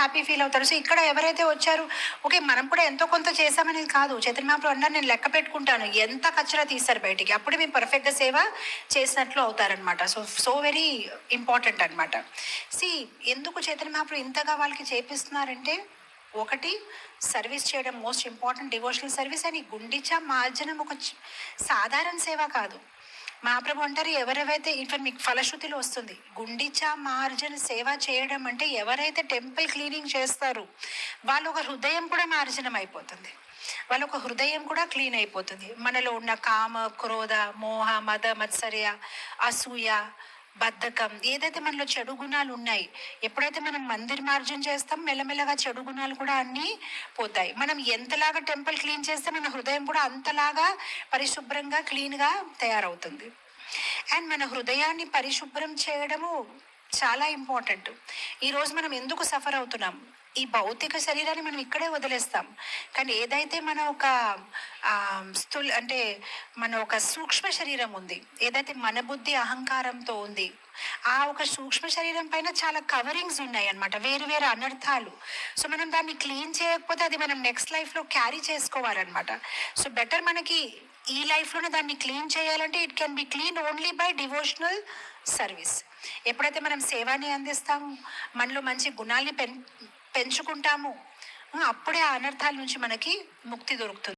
Happy feel అవుతారు. So ఇక్కడ ఎవరైతే వచ్చారు ఓకే మనం కూడా ఎంతో కొంత చేసామనేది కాదు. చైతన్య మహాప్రభు అన్నారు నేను లెక్క పెట్టుకుంటాను. ఎంత కచ్చరా తీస్తారు బయటికి? అప్పుడే మేము పర్ఫెక్ట్గా సేవ చేసినట్లు అవుతారనమాట సో సో వెరీ ఇంపార్టెంట్ అనమాట సి ఎందుకు చైతన్య మహాప్రభు ఇంతగా వాళ్ళకి చేపిస్తున్నారంటే ఒకటి సర్వీస్ చేయడం మోస్ట్ ఇంపార్టెంట్ డివోషనల్ సర్వీస్ అని గుండిచా మార్జనం ఒక సాధారణ సేవ కాదు. మహాప్రభు అంటారు ఎవరెవరైతే ఇన్ఫర్ మీకు ఫలశ్రుతిలో వస్తుంది గుండిచా మార్జన సేవ చేయడం అంటే ఎవరైతే టెంపుల్ క్లీనింగ్ చేస్తారు వాళ్ళ ఒక హృదయం కూడా మార్జనం అయిపోతుంది వాళ్ళ ఒక హృదయం కూడా క్లీన్ అయిపోతుంది. మనలో ఉన్న కామ క్రోధ మోహ మద మత్సర్య అసూయ బద్ధకం. ఏదైతే మనలో చెడు గుణాలు ఉన్నాయి ఎప్పుడైతే మనం మందిర్ మార్జన చేస్తాం మెల్లమెల్లగా చెడు గుణాలు కూడా అన్నీ పోతాయి. మనం ఎంతలాగా టెంపుల్ క్లీన్ చేస్తే మన హృదయం కూడా అంతలాగా పరిశుభ్రంగా క్లీన్గా తయారవుతుంది. అండ్ మన హృదయాన్ని పరిశుభ్రం చేయడము చాలా ఇంపార్టెంట్. ఈరోజు మనం ఎందుకు సఫర్ అవుతున్నాం? ఈ భౌతిక శరీరాన్ని మనం ఇక్కడే వదిలేస్తాం. కానీ ఏదైతే మన ఒక స్థూల్ అంటే మన ఒక సూక్ష్మ శరీరం ఉంది. ఏదైతే మన బుద్ధి అహంకారంతో ఉంది ఆ ఒక సూక్ష్మ శరీరం పైన చాలా కవరింగ్స్ ఉన్నాయి అనమాట వేరు వేరు అనర్థాలు. సో మనం దాన్ని క్లీన్ చేయకపోతే అది మనం నెక్స్ట్ లైఫ్లో క్యారీ చేసుకోవాలన్నమాట. సో బెటర్ మనకి ఈ లైఫ్లోనే దాన్ని క్లీన్ చేయాలంటే it can be clean only by devotional service ఎప్పుడైతే మనం సేవాని అందిస్తాము మనలో మంచి గుణాల్ని పెం పెంచుకుంటాము అప్పుడే ఆ అనర్థాల నుంచి మనకి ముక్తి దొరుకుతుంది.